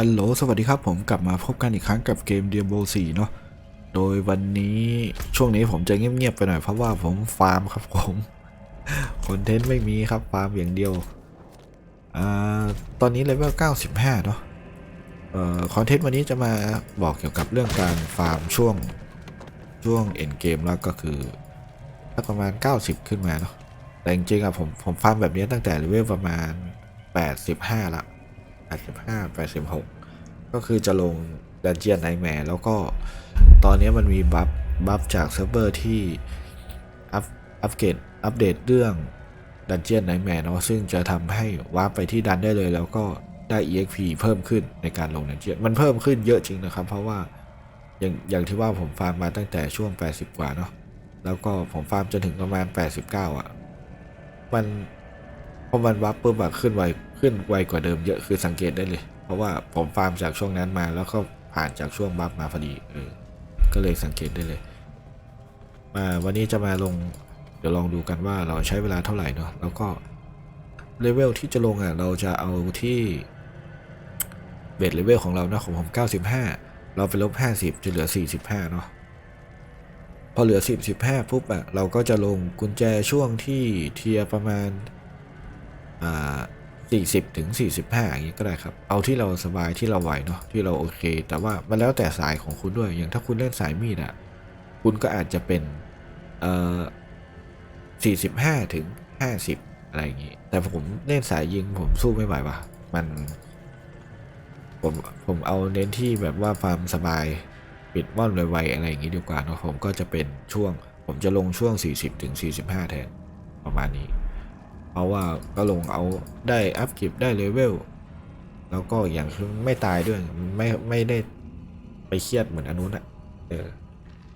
ฮัลโหล สวัสดีครับผมกลับมาพบกันอีกครั้งกับเกม Diablo 4 เนาะ โดยวันนี้ช่วงนี้ผมจะเงียบๆไปหน่อยเพราะว่าผมฟาร์มครับผมคอนเทนต์ไม่มีครับฟาร์มอย่างเดียว อ่า ตอนนี้เลเวล 95 เนาะ เอ่อ คอนเทนต์วันนี้จะมาบอกเกี่ยวกับเรื่องการฟาร์มช่วงช่วงเอ็นเกมแล้วก็คือสักประมาณ 90 ขึ้นมาเนาะ แต่จริงๆอะผมผมฟาร์มแบบนี้ตั้งแต่เลเวลประมาณ 85ละ 85 86 ก็คือจะลงดันเจียนไนแมร์แล้วก็ตอนนี้มันมีบัฟบัฟจากเซิร์ฟเวอร์ที่อัพอัปเกรดอัปเดตเรื่องดันเจียนไนแมร์เนาะซึ่งจะทำให้วาร์ปไปที่ดันได้เลย แล้วก็ได้ EXP เพิ่มขึ้นในการลงดันเจียนมันเพิ่มขึ้นเยอะจริงนะครับ เพราะว่าอย่างอย่างที่ว่าผมฟาร์มมาตั้งแต่ช่วง 80 กว่าเนาะแล้วก็ผมฟาร์มจนถึงประมาณ 89 อะ มันพอมันวับปุ๊บอะขึ้นไว ขึ้นไวกว่าเดิมเยอะคือสังเกตได้เลย เพราะว่าผมฟาร์มจากช่วงนั้นมาแล้วก็ผ่านจากช่วงบัฟมาพอดีเออก็เลยสังเกตได้เลย มาวันนี้จะมาลงเดี๋ยวลองดูกันว่าเราใช้เวลาเท่าไหร่เนาะแล้วก็เลเวลที่จะลงอะเราจะเอาที่เบสเลเวลของเรานะของผม95 เราไปลบ 50 จะเหลือ 45 เนาะพอเหลือ 10 15ปุ๊บอะเราก็จะลงกุญแจช่วงที่เทียประมาณอ่า 40ถึง45อย่างนี้ก็ได้ครับ เอาที่เราสบายที่เราไหวเนาะที่เราโอเค แต่ว่ามันแล้วแต่สายของคุณด้วย อย่างถ้าคุณเล่นสายมีดอะคุณก็อาจจะเป็นเอ่อ45ถึง50 อะไรอย่างนี้ แต่ผมเล่นสายยิงผมสู้ไม่ไหวว่ะ มันผมผมเอาเน้นที่แบบว่าฟามสบายปิดม่อนไวๆอะไรอย่างนี้ดีกว่าเนาะผมก็จะเป็นช่วง ผมจะลงช่วง 40ถึง45 แทนประมาณนี้ เพราะว่าก็ลงเอาได้อัพกิฟได้เลเวลแล้วก็อย่างคือไม่ตายด้วยไม่ไม่ได้ไปเครียดเหมือนอนุนอะเออ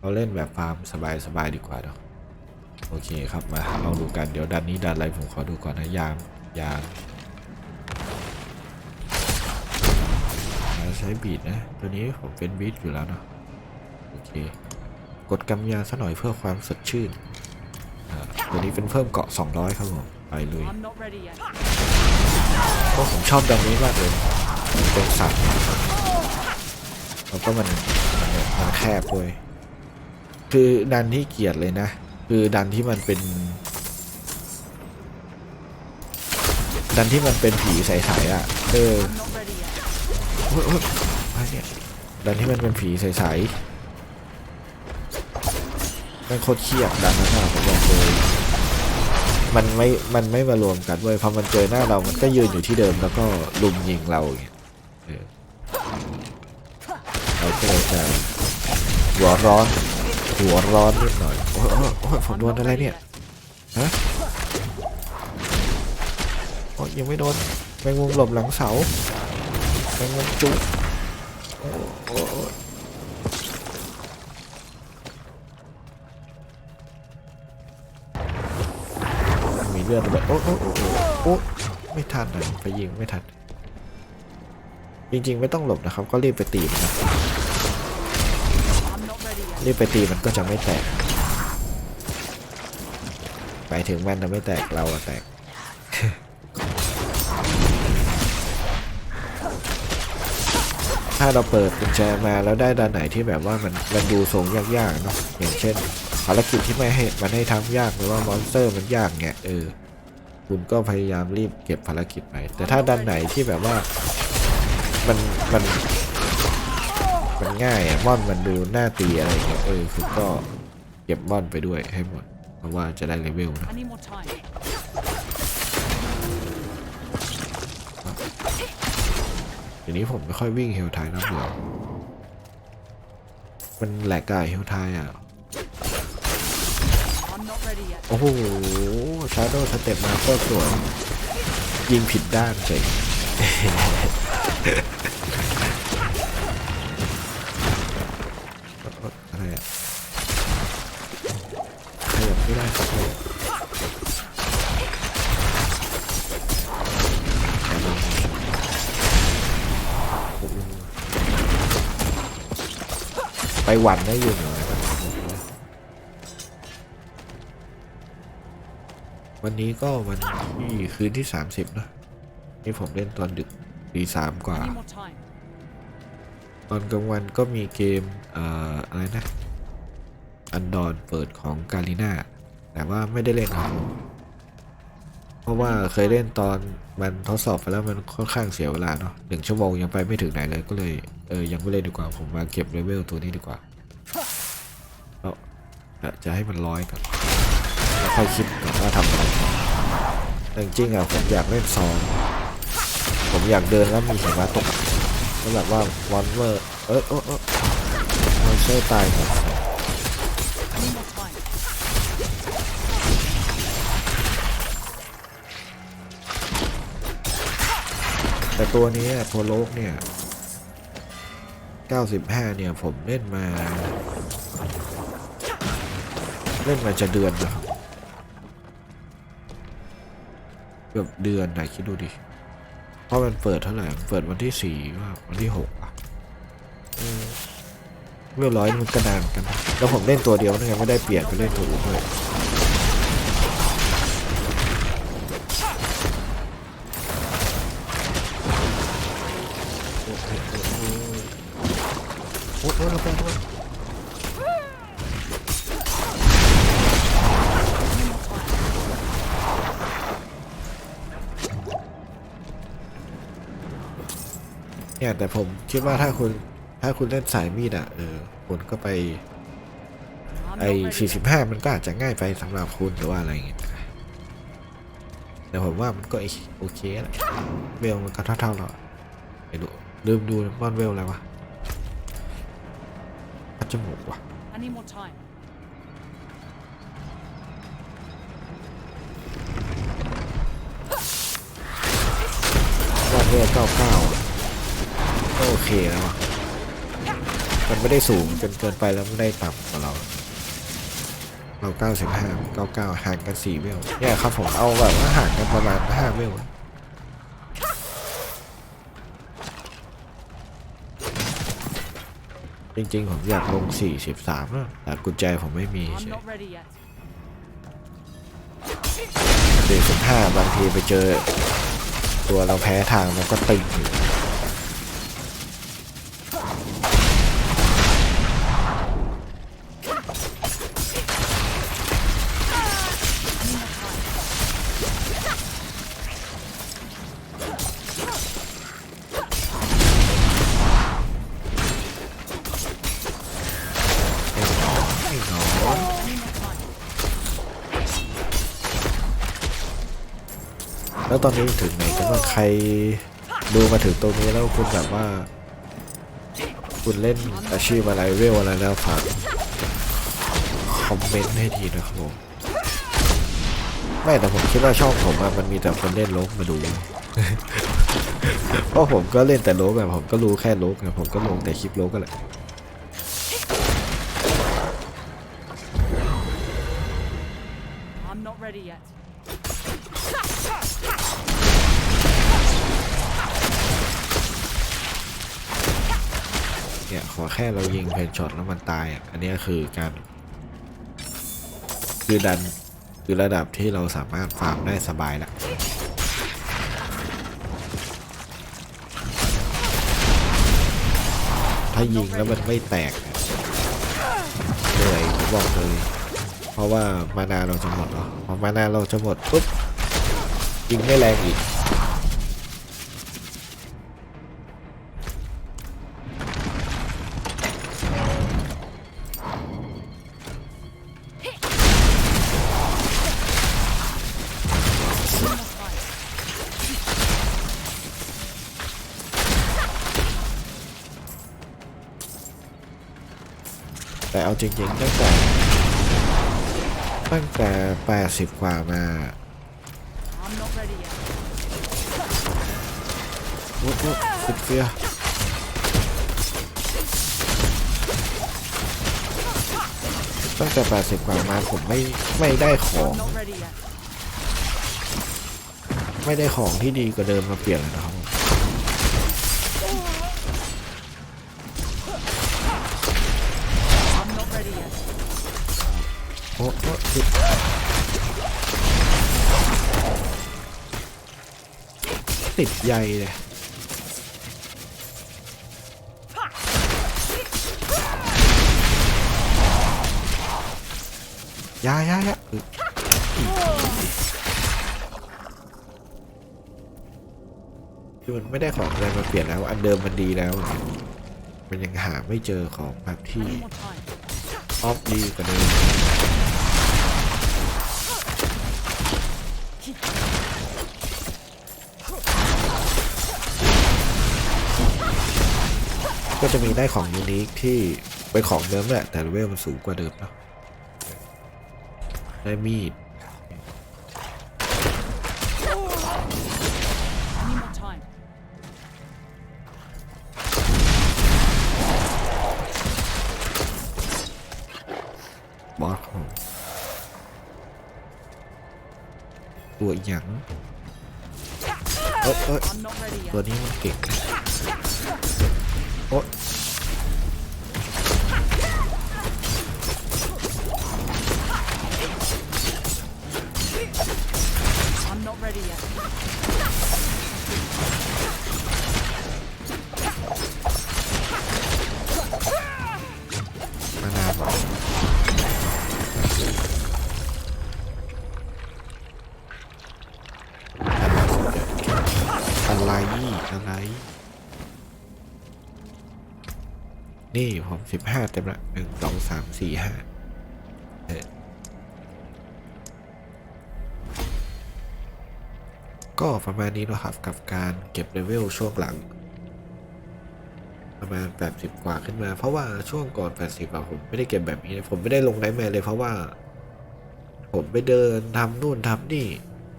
เราเล่นแบบฟาร์มสบายๆดีกว่าเนาะโอเคครับมาลองดูกันเดี๋ยวดันนี้ดันอะไรผมขอดูก่อนนะยามยามใช้บีดนะ ตัวนี้ผมเป็นบีดอยู่แล้วเนาะโอเคกดกำยาซะหน่อยเพื่อความสดชื่นตัวนี้เป็นเพิ่มเกาะ 200 ครับผม เลย I'm not ready yet. เพราะผมชอบดันนี้มากเลยมันเป็นสัตว์แล้วก็มันมันมันแคบด้วยคือดันที่เกลียดเลยนะ คือดันที่มันเป็น ดันที่มันเป็นผีใสๆอะเออ I'm not ready yet. โอ้ยโอ้ยอะไรเนี่ยดันที่มันเป็นผีใสๆมันโคตรเครียดดันนั้นอะผมบอกเลย มันไม่ มันไม่มารวมกันเว้ยพอมันเจอหน้าเรา มันก็ยืนอยู่ที่เดิมแล้วก็ลุมยิงเราอย่างเงี้ยเออเราก็เลยจะหัวร้อน หัวร้อนนิดหน่อย โอ้โอ้ยโอ้ผมโดนอะไรเนี่ย ฮะ โอ้ยยังไม่โดนแมงมุมหลบหลังเสาแมงมุมจุกโอ้ เลือดเลยโอ้โอ้โอ้โอ้โอ้ไม่ทันเลยไปยิงไม่ทัน จริงๆไม่ต้องหลบนะครับ ก็รีบไปตีมันนะรีบไปตีมันก็จะไม่แตก ไปถึงมันจะไม่แตกเราอะแตก ถ้าเราเปิดกุญแจมาแล้วได้ด้านไหนที่แบบว่ามันมันดูทรงยากๆเนาะอย่างเช่นภารกิจที่ไม่ให้มันให้ทำยากหรือว่ามอนสเตอร์มันยากเนี่ยเออคุณก็พยายามรีบเก็บภารกิจไปแต่ถ้าด้านไหนที่แบบว่ามันมันมันง่ายอะม่อนมันดูหน่าตีอะไรเงี้ยเออคุณก็เก็บม่อนไปด้วยให้หมดเพราะว่าจะได้เลเวลนะ อย่างนี้ผมไม่ค่อยวิ่งเฮลไทยนะเบื่อมันแหลกกายเฮลไทยอะ โอ้โห ชาร์โดสเต็ปมาโคตรสวย ยิงผิดด้านเจ๋ง หวันได้อยู่เหรอวันนี้ก็วันที่คืนที่ 30นะนี่ผมเล่นตอนดึกตีสามกว่า I need more time. ตอนกลางวันก็มีเกมเอ่ออะไรนะ อันดอนเปิดของกาลิน่าแต่ว่าไม่ได้เล่นครับผมเพราะว่าเคยเล่นตอนมันทดสอบไปแล้วมันค่อนข้างเสียเวลาเนาะหนึ่งชั่วโมงยังไปไม่ถึงไหนเลยก็เลย เออยังไม่เล่นดีกว่าผมมาเก็บเลเวลตัวนี้ดีกว่าเออจะให้มันร้อยก่อนแล้วค่อยคิดก่อนว่าทำอะไรแต่จริงๆอะผมอยากเล่นซองผมอยากเดินแล้วมีหิมะตกแล้วแบบว่าวันเวอร์เออเออเออมันใช่ตายครับแต่ตัวนี้อโลกเนี่ย 95 เนี่ยผมเล่นมา เล่นมาจะเดือนนะครับเกือบเดือนไหนคิดดูดิ เพราะมันเปิดเท่าไหร่ เปิดวันที่สี่ว่าวันที่หกอะเมื่อร้อยมันก็นานกัน แล้วผมเล่นตัวเดียวนั่นไงไม่ได้เปลี่ยนไปเล่นตัวอื่นด้วย อ้โหระเบิดระเบิดเนี่ยแต่ผมคิดว่าถ้าคุณถ้าคุณเล่นสายมีดอะเออคุณก็ไป I'm ไอ้ not ready yet. 45มันก็อาจจะง่ายไปสำหรับคุณหรือว่าอะไรอย่างเงี้ยแต่ผมว่ามันก็โอเคแหละเวลมันก็เท่าๆเราไม่รู้ลืมดูมอนเวลอะไรวะพัด จมูกว่ะ I need more time. ว่าเวลเก้าเก้าก็โอเคแล้วอะมันไม่ได้สูงจนเกินไปแล้วไม่ได้ต่ำกว่าเรา เราเก้าสิบห้าเก้าเก้าห่างกันสี่เวลเนี่ยครับผมเอาแบบว่าห่างกันประมาณห้าเวลอะ จริงๆ ผมอยากลง 43นะแต่กุญแจผมไม่มี I'm เฉย not ready yet. 45บางทีไปเจอ ตัวเราแพ้ทางมันก็ตึงอยู่ หนอแล้วตอนนี้ถึงไหนกันว่าใครดูมาถึงตรงนี้แล้วคุณแบบว่า คุณเล่นอาชีพอะไรเวลอะไรแล้วฝากคอมเมนต์ให้ทีนะครับผมไม่แต่ผมคิดว่าช่องผมอะมันมีแต่คนเล่นโลกมาดูเพราะผมก็เล่นแต่โลกอะผมก็รู้แค่โลกนะผมก็ลงแต่คลิปโลกก็แหละ เพนช็อตแล้วมันตายอะอันนี้คือการคือดันคือระดับที่เราสามารถฟาร์มได้สบายละถ้ายิงแล้วมันไม่แตกเนี่ยเหนื่อยผมบอกเลย เพราะว่ามานาเราจะหมดเหรอพอมานาเราจะหมดปุ๊บยิงไม่แรงอีก แต่เอาจริงๆตั้งแต่ตั้งแต่ 80 กว่ามาโอ้โหติดเฟียตั้งแต่ 80 กว่ามาผมไม่ไม่ได้ของ ไม่ได้ของที่ดีกว่าเดิมมาเปลี่ยนนะครับ โอ้โหติดติดใหญ่เลยยายายาคือมันไม่ได้ของอะไรมาเปลี่ยนแล้ว อันเดิมมันดีแล้ว มันยังหาไม่เจอของแบบที่ออฟดีกว่าเดิม ก็จะมีได้ของยูนิคที่เป็นของเดิมแหละแต่เลเวลมันสูงกว่าเดิมเนาะได้มีดบอสของตัวหยังเอ้ยเอ้ยตัวนี้มันเก่ง น นี่ผมสิบห้าเต็มละหนึ่งสองสามสี่ห้าเออก็ประมาณนี้เนะครับกับการเก็บเลเวลช่วงหลัง ประมาณ 80 กว่าขึ้นมา เพราะว่าช่วงก่อน 80อะผมไม่ได้เก็บแบบนี้เลยผมไม่ได้ลงไนแมร์เลยเพราะว่า ผมไปเดินทำนู่นทำนี่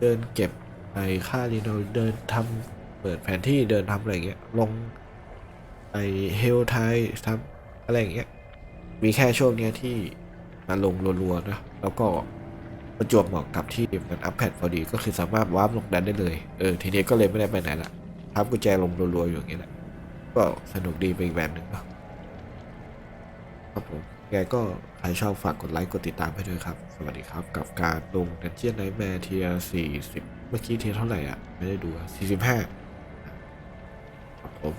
เดินเก็บไปค่าดีโนเดินทำเปิดแผนที่เดินทำอะไรเงี้ยลง เฮลไททำอะไรอย่างเงี้ย มีแค่ช่วงเนี้ยที่มาลงรัวๆนะ แล้วก็ประจวบเหมาะกับที่มันอัพแพดพอดีก็คือสามารถวาร์ปลงดันได้เลย เออ ทีนี้ก็เลยไม่ได้ไปไหนละทับกุญแจลงรัวๆอยู่อย่างเงี้ยแหละ ก็สนุกดีไปอีกแบบหนึ่งครับผมยังไงก็ใครชอบฝากกดไลค์กดติดตามให้ด้วยครับ สวัสดีครับ กับการลงดันเจียนไนท์แมร์เทียสี่สิบเมื่อกี้เทียเท่าไหร่อะ ไม่ได้ดูสี่สิบห้าครับผม